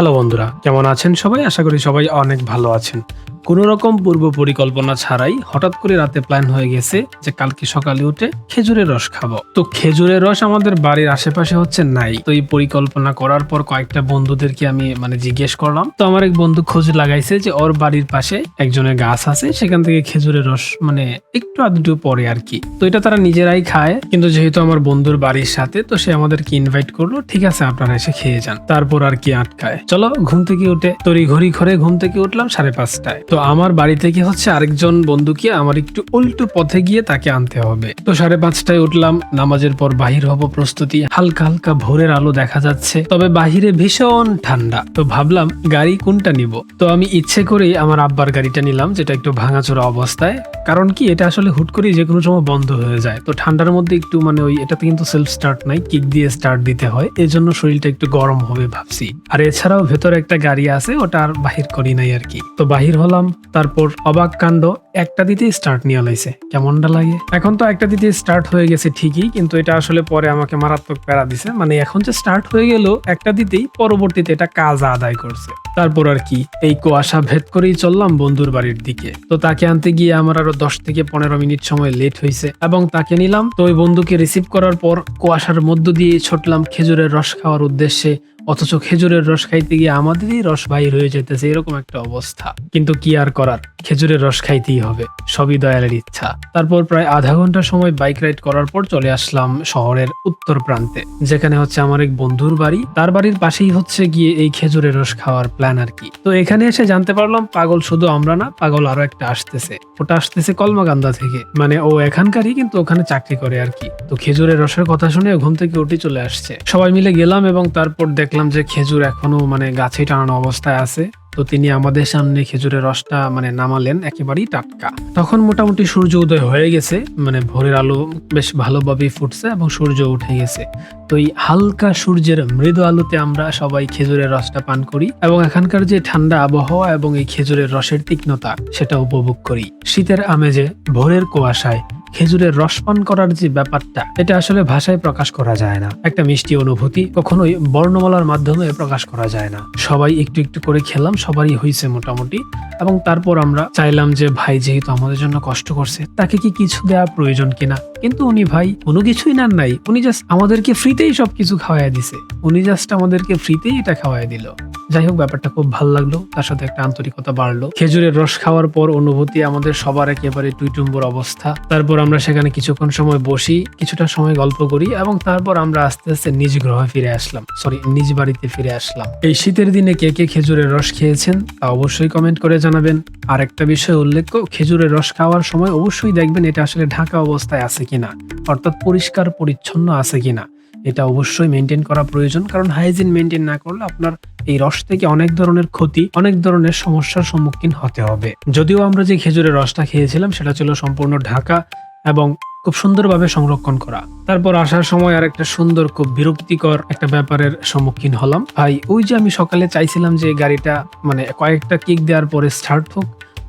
Hello বন্ধুরা কেমন আছেন সবাই? আশা করি সবাই অনেক ভালো আছেন। কোনো রকম পূর্ব পরিকল্পনা ছাড়াই হঠাৎ করে রাতে প্ল্যান হয়ে গেছে যে কালকে সকালে উঠে খেজুরের রস খাব। তো খেজুরের রস আমাদের বাড়ির আশেপাশে হচ্ছে নাই। তো এই পরিকল্পনা করার পর কয়েকটা বন্ধুদেরকে আমি মানে জিজ্ঞেস করলাম। তো আমার এক বন্ধু খোঁজ লাগাইছে যে ওর বাড়ির পাশে একজনের গাছ আছে, সেখান থেকে খেজুরের রস মানে একটু আধটু পরে আর কি। তো এটা তারা নিজেরাই খায়, কিন্তু যেহেতু আমার বন্ধুর বাড়ির সাথে, তো সে আমাদেরকে ইনভাইট করল, ঠিক আছে, আপনারা এসে খেয়ে যান। তারপর আর কি আটকায়। চলো, ঘুম থেকে উঠে তরি ঘড়ি ঘরে ঘুম থেকে উঠলাম সাড়ে পাঁচটায়। তো আমার বাড়ি থেকে হচ্ছে? আরেকজন বন্ধুকে আমার একটু উল্টো পথে গিয়ে তাকে আনতে হবে। তো সাড়ে পাঁচটায় উঠলাম, নামাজের পর বাহির হব প্রস্তুতি। হালকা হালকা ভোরের আলো দেখা যাচ্ছে, তবে বাহিরে ভীষণ ঠান্ডা। তো ভাবলাম, গাড়ি কোনটা নিব? তো আমি ইচ্ছে করেই আমার আব্বার গাড়িটা নিলাম, যেটা একটু ভাঙাচোরা অবস্থায়। কারণ কি, এটা আসলে হুট করেই যে কোনো সময় বন্ধ হয়ে যায়। তো ঠান্ডার মধ্যে একটু মানে ওই, এটাতে কিন্তু সেলফ স্টার্ট নাই কিক দিয়ে স্টার্ট দিতে হয়। এজন্য শরীরটা একটু গরম হবে ভাবছি। আর এছাড়াও ভেতরে একটা গাড়ি আছে, ওটা আর বাহির করি নাই আর কি। তো বাহির হলাম তারপর অবাক কাণ্ড, একটা দিতে স্টার্ট নিয়ে লাইছে। কেমনটা লাগে? এখন তো একটা দিতে স্টার্ট হয়ে গেছে ঠিকই, কিন্তু এটা আসলে পরে আমাকে মারাত্মক প্যারা দিছে। মানে এখন যে স্টার্ট হয়ে গেল, একটা দিতেই পরবর্তীতে এটা কাজ আদায় করছে। তারপর আর কি, এই কুয়াশা ভেদ করেই চললাম বন্ধুর বাড়ির দিকে। তো তাকে আনতে গিয়ে আমার আরও দশ থেকে পনেরো মিনিট সময় লেট হয়েছে এবং তাকে নিলাম। তো ওই বন্ধুকে রিসিভ করার পর কুয়াশার মধ্য দিয়ে ছুটলাম খেজুরের রস খাওয়ার উদ্দেশ্যে। অথচ খেজুরের রস খাইতে গিয়ে আমাদেরই রস বাহির হয়ে যেতেছে এরকম একটা অবস্থা। কিন্তু কি আর করার? খেজুরের রস খাইতেই হবে। সবই দয়ালের ইচ্ছা। তারপর প্রায় আধা ঘণ্টা সময় বাইক রাইড করার পর চলে আসলাম শহরের উত্তর প্রান্তে, যেখানে হচ্ছে আমার এক বন্ধুর বাড়ি। তার বাড়ির পাশেই হচ্ছে গিয়ে এই খেজুরের রস খাওয়ার প্ল্যান আর কি। তো এখানে এসে জানতে পারলাম, পাগল শুধু আমরা না, পাগল আরও একটা আসতেছে। ওটা আসতেছে কলমাকান্দা থেকে। মানে ও এখানকারই, কিন্তু ওখানে চাকরি করে আর কি। তো খেজুরের রসের কথা শুনে ঘুম থেকে উঠে চলে আসছে। সবাই মিলে গেলাম এবং তারপর দেখলাম যে খেজুর এখনও মানে গাছে টানানো অবস্থায় আছে। তো তিনি আমাদের সামনে খেজুরের রসটা মানে নামালেন একেবারেই টাটকা। তখন মোটামুটি সূর্য উদয় হয়ে গেছে মানে ভোরের আলো বেশ ভালোভাবেই ফুটছে এবং সূর্য উঠে গেছে। তো এই হালকা সূর্যের মৃদু আলোতে আমরা সবাই খেজুরের রসটা পান করি এবং এখানকার যে ঠান্ডা আবহাওয়া এবং এই খেজুরের রসের তীক্ষ্ণতা, সেটা উপভোগ করি। শীতের আমেজে ভোরের কুয়াশায় খেজুরের রস পান করার যে ব্যাপারটা, এটা আসলে ভাষায় প্রকাশ করা যায় না। একটা মিষ্টি অনুভূতি কখনোই বর্ণমালার মাধ্যমে প্রকাশ করা যায় না। সবাই একটু একটু করে খেলাম, সবারই হয়েছে মোটামুটি। এবং তারপর আমরা চাইলাম যে, ভাই, যেহেতু আমাদের জন্য কষ্ট করছে, তাকে কি কিছু দেওয়া প্রয়োজন কিনা? কিন্তু উনি, ভাই, কোনো কিছুই নেন নাই। উনি জাস্ট আমাদেরকে ফ্রিতেই সবকিছু খাওয়াই দিছে। উনি জাস্ট আমাদেরকে ফ্রিতেই এটা খাওয়াই দিল। যাই হোক, ব্যাপারটা খুব ভালো লাগল। তার সাথে একটা আন্তরিকতা বাড়লো। খেজুরের রস খাওয়ার পর অনুভূতি আমাদের সবার একেবারে টুইটুম্বর অবস্থা। তারপর আমরা সেখানে কিছুক্ষণ সময় বসি, কিছুটা সময় গল্প করি এবং তারপর আমরা আস্তে আস্তে নিজ গ্রহে ফিরে আসলাম। সরি নিজ বাড়িতে ফিরে আসলাম। এই শীতের দিনে কে কে খেজুরের রস খেয়েছেন তা অবশ্যই কমেন্ট করে জানাবেন। আর একটা বিষয় উল্লেখ্য, খেজুরের রস খাওয়ার সময় অবশ্যই দেখবেন এটা আসলে ঢাকা অবস্থায় আছে কিনা, অর্থাৎ পরিষ্কার পরিচ্ছন্ন আছে কিনা। এটা অবশ্যই মেনটেন করা প্রয়োজন, কারণ হাইজিন মেনটেন না করলে আপনার এই রস থেকে অনেক ধরনের ক্ষতি, অনেক ধরনের সমস্যার সম্মুখীন হতে হবে। যদিও আমরা যে খেজুরের রসটা খেয়েছিলাম, সেটা ছিল সম্পূর্ণ ঢাকা এবং খুব সুন্দরভাবে সংরক্ষণ করা। তারপর আসার সময় আর একটা সুন্দর, খুব বিরক্তিকর একটা ব্যাপারের সম্মুখীন হলাম। ভাই, ওই যে আমি সকালে চাইছিলাম যে গাড়িটা মানে কয়েকটা কিক দেওয়ার পরে স্টার্ট হোক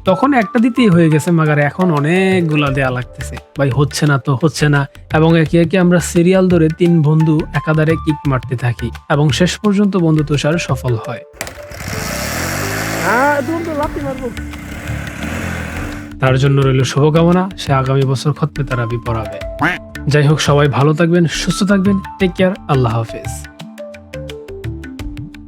তখন একটা দিতেই হয়ে গেছে মাগার এখন অনেকগুলা দেয়া লাগতেছে। ভাই হচ্ছে না তো হচ্ছে না। এবং একে একে আমরা সিরিয়াল ধরে তিন বন্ধু একাধারে কিক মারতে থাকি এবং শেষ পর্যন্ত বন্ধু তুষার সফল হয়। তার জন্য রইল শুভকামনা সে আগামী বছর খতপে তারাবি পড়াবে। যাই হোক সবাই ভালো থাকবেন সুস্থ থাকবেন টেক কেয়ার আল্লাহ হাফেজ।